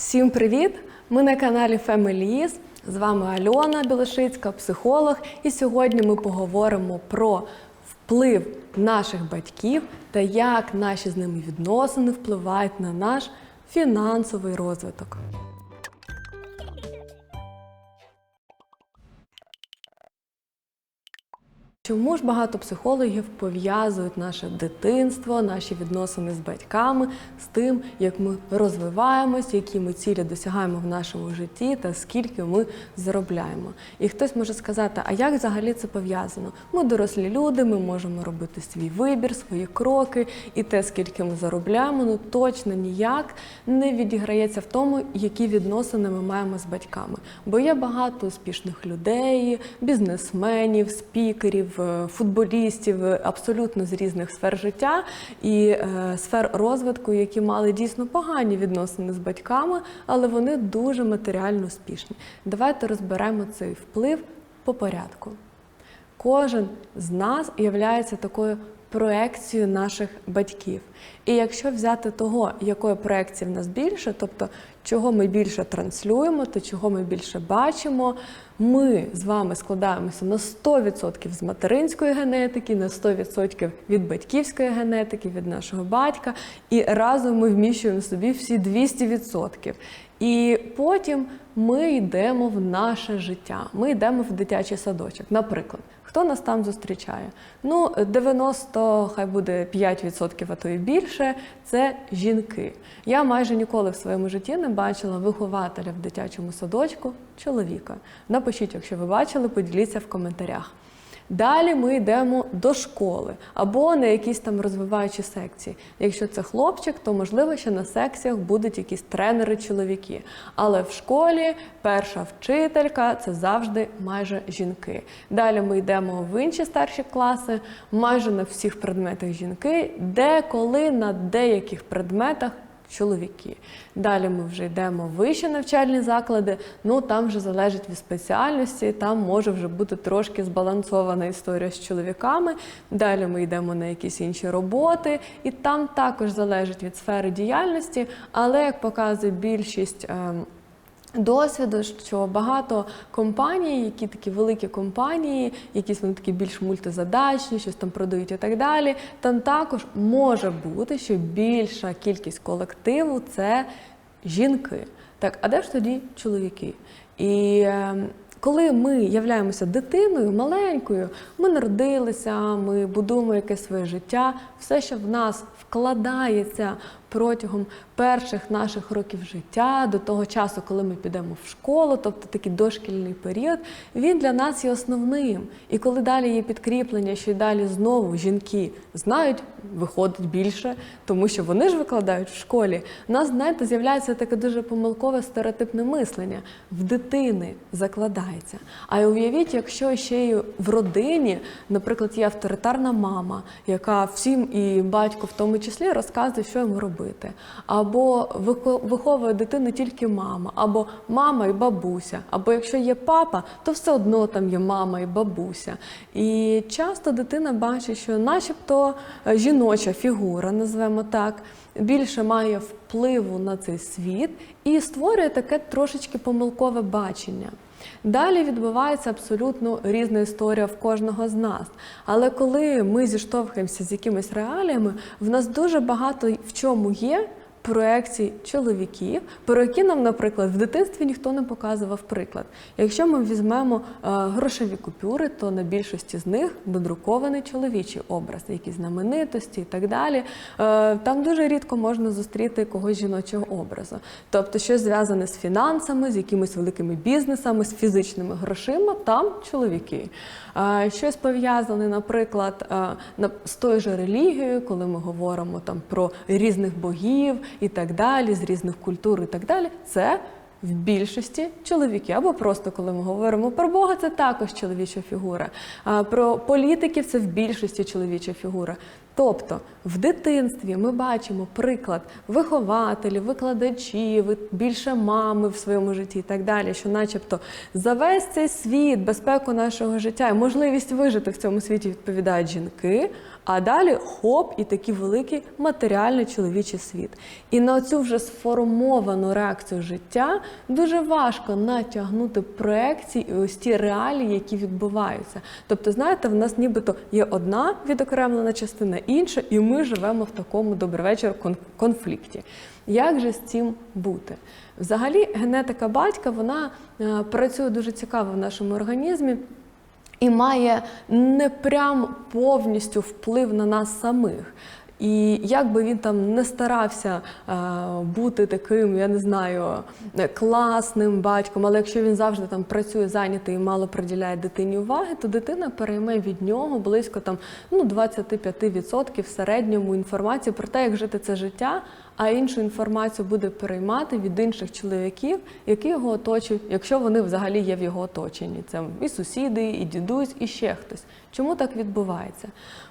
Всім привіт! Ми на каналі Families. З вами Альона Білошицька, психолог. І сьогодні ми поговоримо про вплив наших батьків та як наші з ними відносини впливають на наш фінансовий розвиток. Чому ж багато психологів пов'язують наше дитинство, наші відносини з батьками з тим, як ми розвиваємось, які ми цілі досягаємо в нашому житті та скільки ми заробляємо? І хтось може сказати, а як взагалі це пов'язано? Ми дорослі люди, ми можемо робити свій вибір, свої кроки, і те, скільки ми заробляємо, ну точно ніяк не відіграється в тому, які відносини ми маємо з батьками. Бо є багато успішних людей, бізнесменів, спікерів, футболістів, е, абсолютно з різних сфер життя і е, сфер розвитку, які мали дійсно погані відносини з батьками, але вони дуже матеріально успішні. Давайте розберемо цей вплив по порядку. Кожен з нас є такою проекцією наших батьків. І якщо взяти того, якої проекції в нас більше, тобто чого ми більше транслюємо, то чого ми більше бачимо, ми з вами складаємося на 100% з материнської генетики, на 100% від батьківської генетики, від нашого батька, і разом ми вміщуємо собі всі 200%. І потім ми йдемо в наше життя. Ми йдемо в дитячий садочок. Наприклад, хто нас там зустрічає? Ну, 90, хай буде 5%, а то і більше це жінки. Я майже ніколи в своєму житті не бачила вихователя в дитячому садочку чоловіка. Напишіть, якщо ви бачили, поділіться в коментарях. Далі ми йдемо до школи або на якісь там розвиваючі секції. Якщо це хлопчик, то можливо ще на секціях будуть якісь тренери-чоловіки. Але в школі перша вчителька це завжди майже жінки. Далі ми йдемо в інші старші класи, майже на всіх предметах жінки, деколи на деяких предметах чоловіки. Далі ми вже йдемо в вищі навчальні заклади. Ну там вже залежить від спеціальності, там може вже бути трошки збалансована історія з чоловіками. Далі ми йдемо на якісь інші роботи, і там також залежить від сфери діяльності, але як показує більшість. ем, Досвіду, що багато компаній, які такі великі компанії, якісь вони такі більш мультизадачні, щось там продають і так далі. Там також може бути, що більша кількість колективу це жінки. Так, а де ж тоді чоловіки? І е, коли ми являємося дитиною маленькою, ми народилися, ми будуємо якесь своє життя, все, що в нас вкладається протягом перших наших років життя, до того часу, коли ми підемо в школу, тобто такий дошкільний період, він для нас є основним. І коли далі є підкріплення, що й далі знову жінки знають, виходить більше, тому що вони ж викладають в школі. У нас, знаєте, з'являється таке дуже помилкове стереотипне мислення в дитини закладається. А й уявіть, якщо ще й в родині, наприклад, є авторитарна мама, яка всім і батько в тому числі розказує, що йому робити, або виховує дитину тільки мама, або мама і бабуся, або якщо є папа, то все одно там є мама і бабуся. І часто дитина бачить, що, начебто, е, жіноча фігура, назвемо так, більше має впливу на цей світ і створює таке трошечки помилкове бачення. Далі відбувається абсолютно різна історія в кожного з нас. Але коли ми зіштовхуємося з якимись реаліями, в нас дуже багато в чому є проекцій чоловіків, про які нам, наприклад, в дитинстві ніхто не показував приклад. Якщо ми візьмемо е, грошові купюри, то на більшості з них додрукований чоловічий образ, якісь знаменитості і так далі. Е, там дуже рідко можна зустріти когось жіночого образу. Тобто, щось зв'язане з фінансами, з якимись великими бізнесами, з фізичними грошима, там чоловіки. Е, щось пов'язане, наприклад, на- з тою же релігією, коли ми говоримо там про різних богів і так далі, з різних культур і так далі, це в більшості чоловіки. Або просто коли ми говоримо про Бога, це також чоловіча фігура. А про політиків це в більшості чоловіча фігура. Тобто в дитинстві ми бачимо приклад вихователів, викладачів, більше мами в своєму житті і так далі, що, начебто, за весь цей світ, безпеку нашого життя і можливість вижити в цьому світі відповідають жінки. А далі хоп, і такий великий матеріальний чоловічий світ. І на цю вже сформовану реакцію життя дуже важко натягнути проекції і ось ті реалії, які відбуваються. Тобто, знаєте, в нас нібито є одна відокремлена частина, інша, і ми живемо в такому добровечір конфлікті. Як же з цим бути? Взагалі, генетика батька вона е, працює дуже цікаво в нашому організмі і має не прям повністю вплив на нас самих. І як би він там не старався е, бути таким, я не знаю, е, класним батьком, але якщо він завжди там працює зайнятий і мало приділяє дитині уваги, то дитина перейме від нього близько там ну 25% в середньому інформації про те, як жити це життя, а іншу інформацію буде переймати від інших чоловіків, які його оточують, якщо вони взагалі є в його оточенні. Це і сусіди, і дідусь, і ще хтось. Чому так відбувається?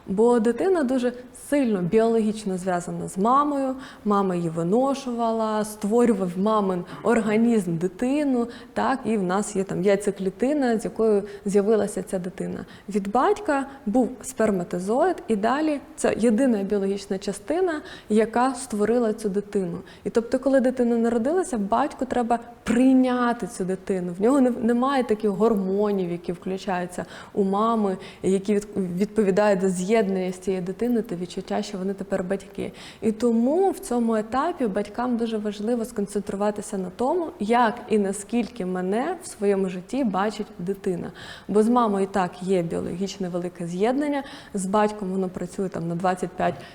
Бо дитина дуже сильно біологічно зв'язана з мамою, мама її виношувала, створював мамин організм дитину. Так, і в нас є там яйцеклітина, з якою з'явилася ця дитина. Від батька був сперматозоїд, і далі це єдина біологічна частина, яка створила цю дитину. І тобто, коли дитина народилася, батьку треба прийняти цю дитину. В нього не- немає таких гормонів, які включаються у мами, які від- відповідають за з'єднання з цією дитиною та відчуття, що вони тепер батьки. І тому в цьому етапі батькам дуже важливо сконцентруватися на тому, як і наскільки мене в своєму житті бачить дитина. Бо з мамою і так є біологічне велике з'єднання, з батьком воно працює там на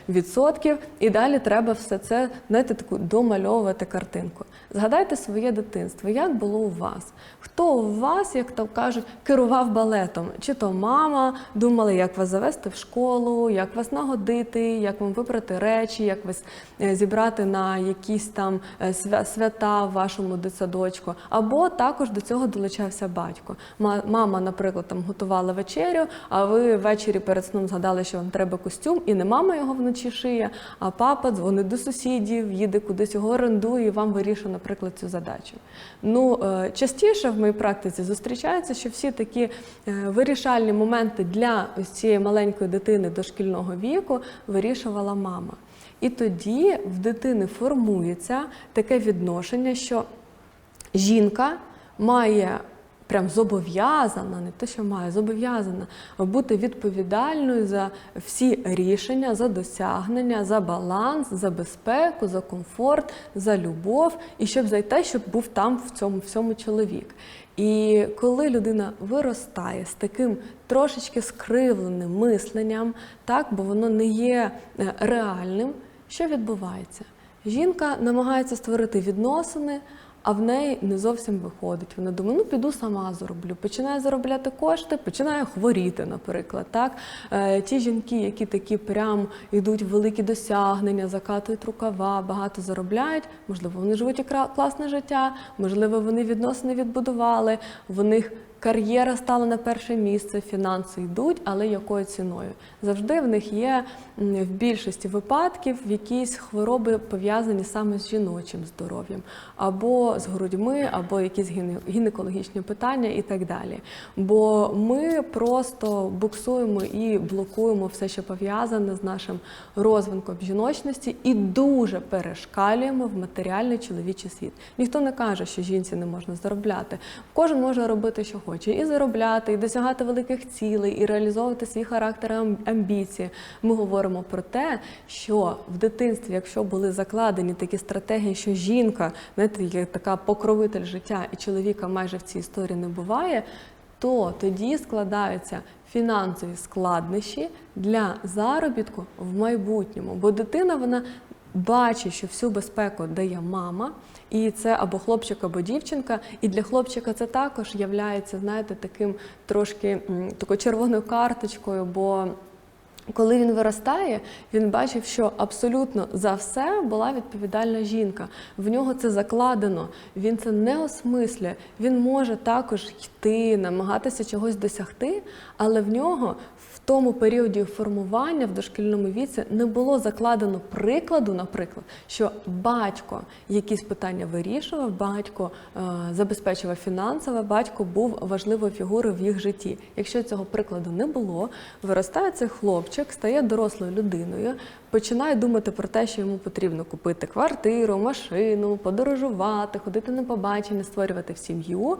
25%, і далі треба все це знаєте, таку домальовувати картинку. Згадайте своє дитинство, як було у вас? Хто у вас, як то кажуть, керував балетом? Чи то мама думала, як вас завести в школу, як вас нагодити, як вам вибрати речі, як вас е, зібрати на якісь там е, свята в вашому дитсадочку, або також до цього долучався батько. Мама, наприклад, там готувала вечерю, а ви ввечері перед сном згадали, що вам треба костюм, і не мама його вночі шиє, а папа дзвонить до сусідів, їде кудись його орендує і вам вирішує, наприклад, цю задачу. Ну, е, частіше в моїй практиці зустрічається, що всі такі е, вирішальні моменти для ось цієї маленької дитини дошкільного віку вирішувала мама. І тоді в дитини формується таке відношення, що жінка має прям зобов'язана, не те, що має, зобов'язана бути відповідальною за всі рішення, за досягнення, за баланс, за безпеку, за комфорт, за любов, і щоб за те, щоб був там в цьому всьому чоловік. І коли людина виростає з таким трошечки скривленим мисленням, так, бо воно не є е, реальним, що відбувається? Жінка намагається створити відносини, а в неї не зовсім виходить. Вона думає, ну піду сама зароблю. Починає заробляти кошти, починає хворіти, наприклад. Так? Е, ті жінки, які такі прям йдуть в великі досягнення, закатують рукава, багато заробляють, можливо, вони живуть і класне життя, можливо, вони відносини відбудували, в них кар'єра стала на перше місце, фінанси йдуть, але якою ціною? Завжди в них є в більшості випадків якісь хвороби пов'язані саме з жіночим здоров'ям, або з грудьми, або якісь гінекологічні питання і так далі. Бо ми просто буксуємо і блокуємо все, що пов'язане з нашим розвинком жіночності, і дуже перешкалюємо в матеріальний чоловічий світ. Ніхто не каже, що жінці не можна заробляти. Кожен може робити, що хоче, і заробляти, і досягати великих цілей, і реалізовувати свій характер амбіції. Ми говоримо про те, що в дитинстві, якщо були закладені такі стратегії, що жінка знаєте, така покровитель життя, і чоловіка майже в цій історії не буває. То тоді складаються фінансові складнощі для заробітку в майбутньому, бо дитина вона бачить, що всю безпеку дає мама, і це або хлопчик, або дівчинка. І для хлопчика це також являється, знаєте, таким трошки такою червоною карточкою, бо коли він виростає, він бачив, що абсолютно за все була відповідальна жінка. В нього це закладено. Він це не осмислює. Він може також йти, намагатися чогось досягти, але в нього тому періоді формування в дошкільному віці не було закладено прикладу, наприклад, що батько якісь питання вирішував, батько е, забезпечував фінансово, батько був важливою фігурою в їх житті. Якщо цього прикладу не було, виростає цей хлопчик, стає дорослою людиною, починає думати про те, що йому потрібно купити квартиру, машину, подорожувати, ходити на побачення, створювати в сім'ю.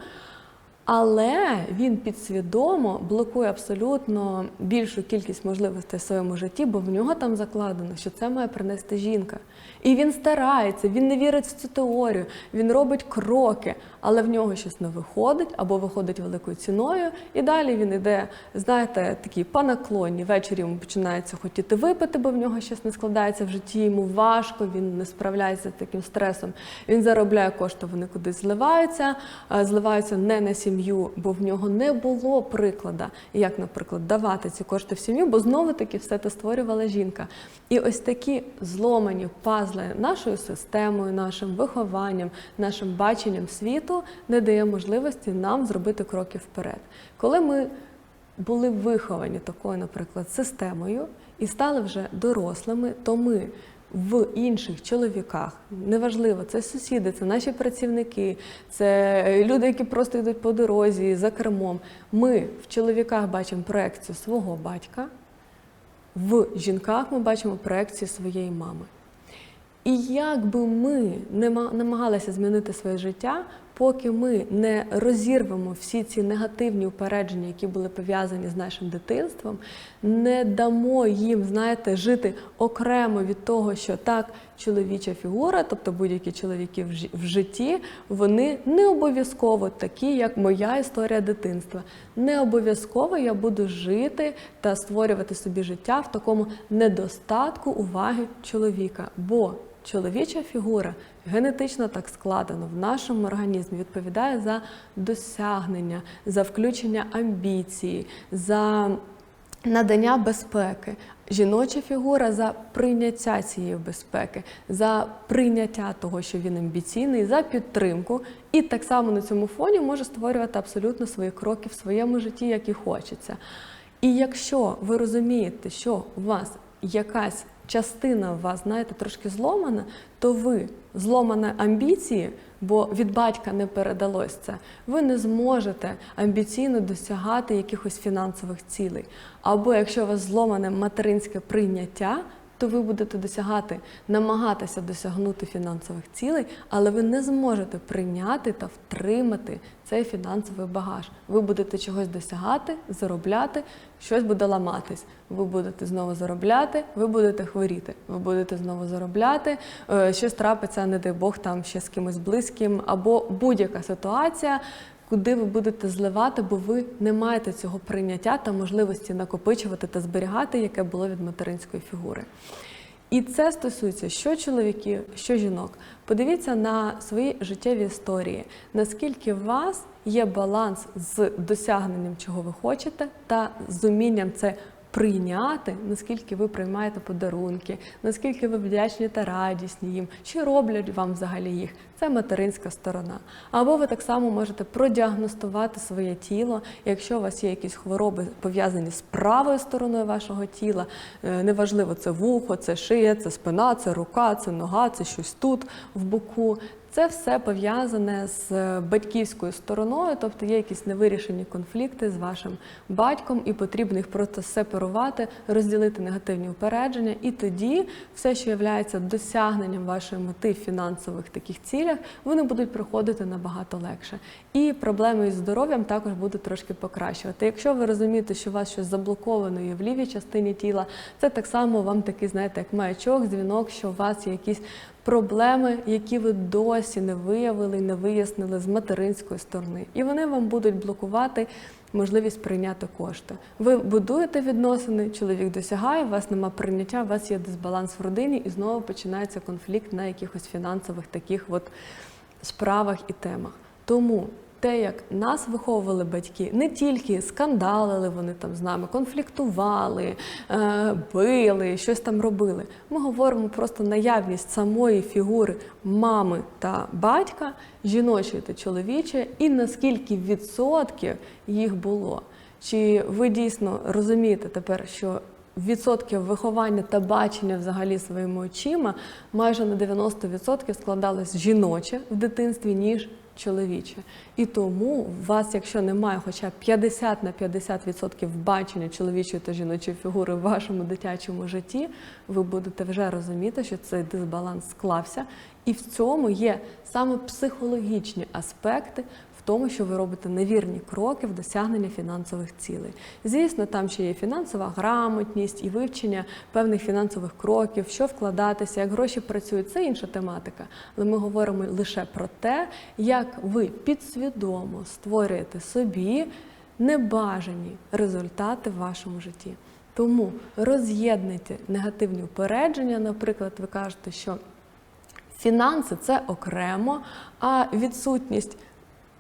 Але він підсвідомо блокує абсолютно більшу кількість можливостей в своєму житті, бо в нього там закладено, що це має принести жінка. І він старається, він не вірить в цю теорію, він робить кроки, але в нього щось не виходить або виходить великою ціною. І далі він іде, знаєте, такі по наклонні. Ввечері йому починається хотіти випити, бо в нього щось не складається в житті, йому важко, він не справляється з таким стресом. Він заробляє кошти, вони кудись зливаються, зливаються не на сім'ю, бо в нього не було приклада, як, наприклад, давати ці кошти в сім'ю, бо знову таки все це створювала жінка. І ось такі зломані пазли нашою системою, нашим вихованням, нашим баченням світу не дає можливості нам зробити кроки вперед. Коли ми були виховані такою, наприклад, системою і стали вже дорослими, то ми в інших чоловіках, неважливо, це сусіди, це наші працівники, це люди, які просто йдуть по дорозі за кермом. Ми в чоловіках бачимо проекцію свого батька, в жінках ми бачимо проекцію своєї мами. І як би ми не намагалися змінити своє життя, поки ми не розірвемо всі ці негативні упередження, які були пов'язані з нашим дитинством, не дамо їм, знаєте, жити окремо від того, що так, чоловіча фігура, тобто будь-які чоловіки в житті, вони не обов'язково такі, як моя історія дитинства. Не обов'язково я буду жити та створювати собі життя в такому недостатку уваги чоловіка. Бо чоловіча фігура генетично так складено в нашому організмі відповідає за досягнення, за включення амбіції, за надання безпеки. Жіноча фігура за прийняття цієї безпеки, за прийняття того, що він амбіційний, за підтримку, і так само на цьому фоні може створювати абсолютно свої кроки в своєму житті, як і хочеться. І якщо ви розумієте, що у вас якась частина у вас, знаєте, трошки зломана, то ви зломана амбіції, бо від батька не передалось це, ви не зможете амбіційно досягати якихось фінансових цілей. Або якщо у вас зломане материнське прийняття, то ви будете досягати, намагатися досягнути фінансових цілей, але ви не зможете прийняти та втримати цей фінансовий багаж. Ви будете чогось досягати, заробляти, щось буде ламатись. Ви будете знову заробляти, ви будете хворіти, ви будете знову заробляти, е, щось трапиться, не дай Бог, там ще з кимось близьким, або будь-яка ситуація, куди ви будете зливати, бо ви не маєте цього прийняття та можливості накопичувати та зберігати, яке було від материнської фігури. І це стосується що чоловіків, що жінок. Подивіться на свої життєві історії, наскільки у вас є баланс з досягненням, чого ви хочете, та з умінням це прийняти, наскільки ви приймаєте подарунки, наскільки ви вдячні та радісні їм, чи роблять вам взагалі їх. Це материнська сторона. Або ви так само можете продіагностувати своє тіло, якщо у вас є якісь хвороби пов'язані з правою стороною вашого тіла, е, неважливо, це вухо, це шия, це спина, це рука, це нога, це щось тут в боку. Це все пов'язане з е, батьківською стороною, тобто є якісь невирішені конфлікти з вашим батьком, і потрібно їх просто сепарувати, розділити негативні упередження, і тоді все, що є досягненням вашої мети в фінансових таких цілях, вони будуть проходити набагато легше. І проблеми із здоров'ям також будуть трошки покращувати. Якщо ви розумієте, що у вас щось заблоковано є в лівій частині тіла, це так само вам такий, знаєте, як маячок, дзвінок, що у вас є якісь проблеми, які ви досі не виявили, не вияснили з материнської сторони, і вони вам будуть блокувати можливість прийняти кошти. Ви будуєте відносини, чоловік досягає, у вас нема прийняття, у вас є дисбаланс в родині, і знову починається конфлікт на якихось фінансових таких от справах і темах. Тому те, як нас виховували батьки, не тільки скандалили вони там з нами, конфліктували, е, били, щось там робили. Ми говоримо просто наявність самої фігури мами та батька, жіночої та чоловічої, і наскільки відсотків їх було. Чи ви дійсно розумієте тепер, що відсотків виховання та бачення взагалі своїми очима майже на 90% складалось жіноче в дитинстві, ніж чоловіче. І тому у вас, якщо немає хоча б 50 на 50% бачення чоловічої та жіночої фігури в вашому дитячому житті, ви будете вже розуміти, що цей дисбаланс склався. І в цьому є саме психологічні аспекти тому, що ви робите невірні кроки в досягнення фінансових цілей. Звісно, там ще є фінансова грамотність і вивчення певних фінансових кроків, що вкладатися, як гроші працюють, це інша тематика. Але ми говоримо лише про те, як ви підсвідомо створюєте собі небажані результати в вашому житті. Тому роз'єднуйте негативні упередження. Наприклад, ви кажете, що Фінанси це окремо, а відсутність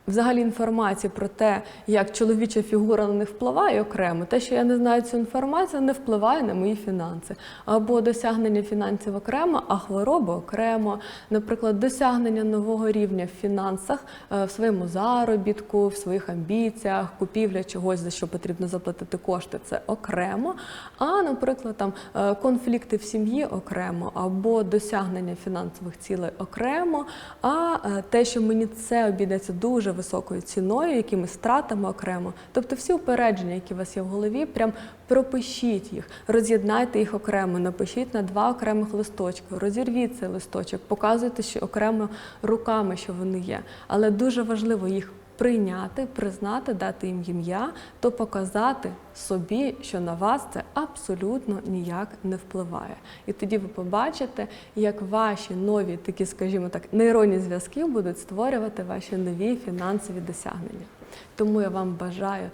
взагалі інформації про те, як чоловіча фігура на них впливає окремо. Те, що я не знаю цю інформацію, не впливає на мої фінанси. Або досягнення фінансів окремо, а хвороби окремо. Наприклад, досягнення нового рівня в фінансах е, в своєму заробітку, в своїх амбіціях, купівля чогось, за що потрібно заплатити кошти, це окремо. А, наприклад, там е, конфлікти в сім'ї окремо, або досягнення фінансових цілей окремо. А е, те, що мені це обійдеться дуже високою ціною, якимись стратами окремо. Тобто всі упередження, які у вас є в голові, прям пропишіть їх, роз'єднайте їх окремо, напишіть на два окремих листочки, розірвіть цей листочок, показуйте, що окремо руками, що вони є. Але дуже важливо їх прийняти, признати, дати їм ім'я, то показати собі, що на вас це абсолютно ніяк не впливає. І тоді ви побачите, як ваші нові такі, скажімо так, нейронні зв'язки будуть створювати ваші нові фінансові досягнення. Тому я вам бажаю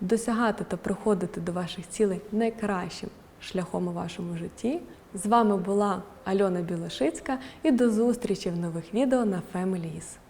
досягати та приходити до ваших цілей найкращим шляхом у вашому житті. З вами була Альона Білошицька і до зустрічі в нових відео на Family.